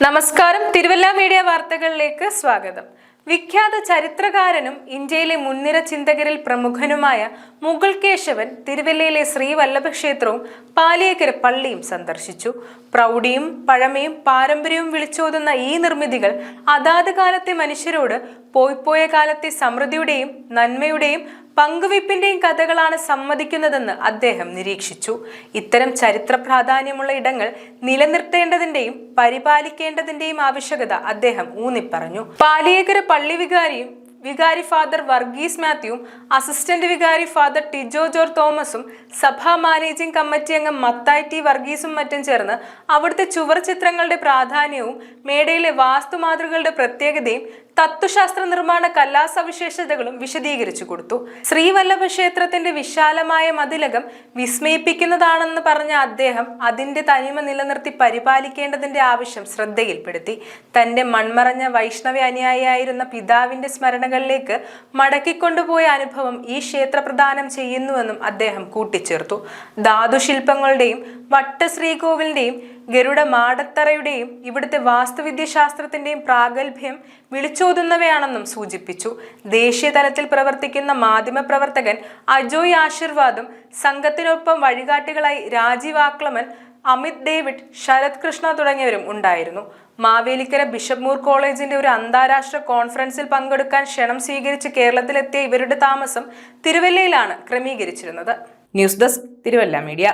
നമസ്കാരം. തിരുവല്ല മീഡിയ വാർത്തകളിലേക്ക് സ്വാഗതം. വിഖ്യാത ചരിത്രകാരനും ഇന്ത്യയിലെ മുൻനിര ചിന്തകരിൽ പ്രമുഖനുമായ മുഗൾ കേശവൻ തിരുവല്ലയിലെ ശ്രീവല്ലഭ ക്ഷേത്രവും പാലിയേക്കര പള്ളിയും സന്ദർശിച്ചു. പ്രൗഢിയും പഴമയും പാരമ്പര്യവും വിളിച്ചോതുന്ന ഈ നിർമ്മിതികൾ അതാത് കാലത്തെ മനുഷ്യരോട് പോയിപ്പോയ കാലത്തെ സമൃദ്ധിയുടെയും നന്മയുടെയും പങ്കുവയ്പ്പിന്റെയും കഥകളാണ് സമ്മതിക്കുന്നതെന്ന് അദ്ദേഹം നിരീക്ഷിച്ചു. ഇത്തരം ചരിത്ര പ്രാധാന്യമുള്ള ഇടങ്ങൾ നിലനിർത്തേണ്ടതിന്റെയും പരിപാലിക്കേണ്ടതിന്റെയും ആവശ്യകത അദ്ദേഹം ഊന്നിപ്പറഞ്ഞു. പാലിയേക്കര പള്ളി വികാരിയും വികാരി ഫാദർ വർഗീസ് മാത്യുവും അസിസ്റ്റന്റ് വികാരി ഫാദർ ടിജോ ജോർ തോമസും സഭാ മാനേജിംഗ് കമ്മിറ്റി അംഗം മത്തായി ടി വർഗീസും മറ്റും ചേർന്ന് അവിടുത്തെ ചുവർ ചിത്രങ്ങളുടെ പ്രാധാന്യവും മേടയിലെ വാസ്തുമാതൃകളുടെ പ്രത്യേകതയും തത്വശാസ്ത്ര നിർമ്മാണ കലാസവിശേഷതകളും വിശദീകരിച്ചു കൊടുത്തു. ശ്രീവല്ലഭ ക്ഷേത്രത്തിന്റെ വിശാലമായ മതിലകം വിസ്മയിപ്പിക്കുന്നതാണെന്ന് പറഞ്ഞ അദ്ദേഹം അതിന്റെ തനിമ നിലനിർത്തി പരിപാലിക്കേണ്ടതിന്റെ ആവശ്യം ശ്രദ്ധയിൽപ്പെടുത്തി. തന്റെ മൺമറഞ്ഞ വൈഷ്ണവ അനുയായിയായിരുന്ന പിതാവിന്റെ സ്മരണകളിലേക്ക് മടക്കിക്കൊണ്ടുപോയ അനുഭവം ഈ ക്ഷേത്ര പ്രദാനം ചെയ്യുന്നുവെന്നും അദ്ദേഹം കൂട്ടിച്ചേർത്തു. ധാതുശില്പങ്ങളുടെയും വട്ടശ്രീകോവിലിന്റെയും ഗരുഡ മാടത്തറയുടെയും ഇവിടുത്തെ വാസ്തുവിദ്യശാസ്ത്രത്തിന്റെയും പ്രാഗൽഭ്യം വിളിച്ചോതുന്നവയാണെന്നും സൂചിപ്പിച്ചു. ദേശീയ തലത്തിൽ പ്രവർത്തിക്കുന്ന മാധ്യമ പ്രവർത്തകൻ അജോയ് ആശീർവാദും സംഘത്തിനൊപ്പം വഴികാട്ടികളായി രാജീവ് ആക്ലമൻ അമിത് ഡേവിഡ് ശരത് കൃഷ്ണ തുടങ്ങിയവരും ഉണ്ടായിരുന്നു. മാവേലിക്കര ബിഷപ്പ് മൂർ കോളേജിന്റെ ഒരു അന്താരാഷ്ട്ര കോൺഫറൻസിൽ പങ്കെടുക്കാൻ ക്ഷണം സ്വീകരിച്ച് കേരളത്തിലെത്തിയ ഇവരുടെ താമസം തിരുവല്ലയിലാണ് ക്രമീകരിച്ചിരുന്നത്. News desk Thiruvalla media.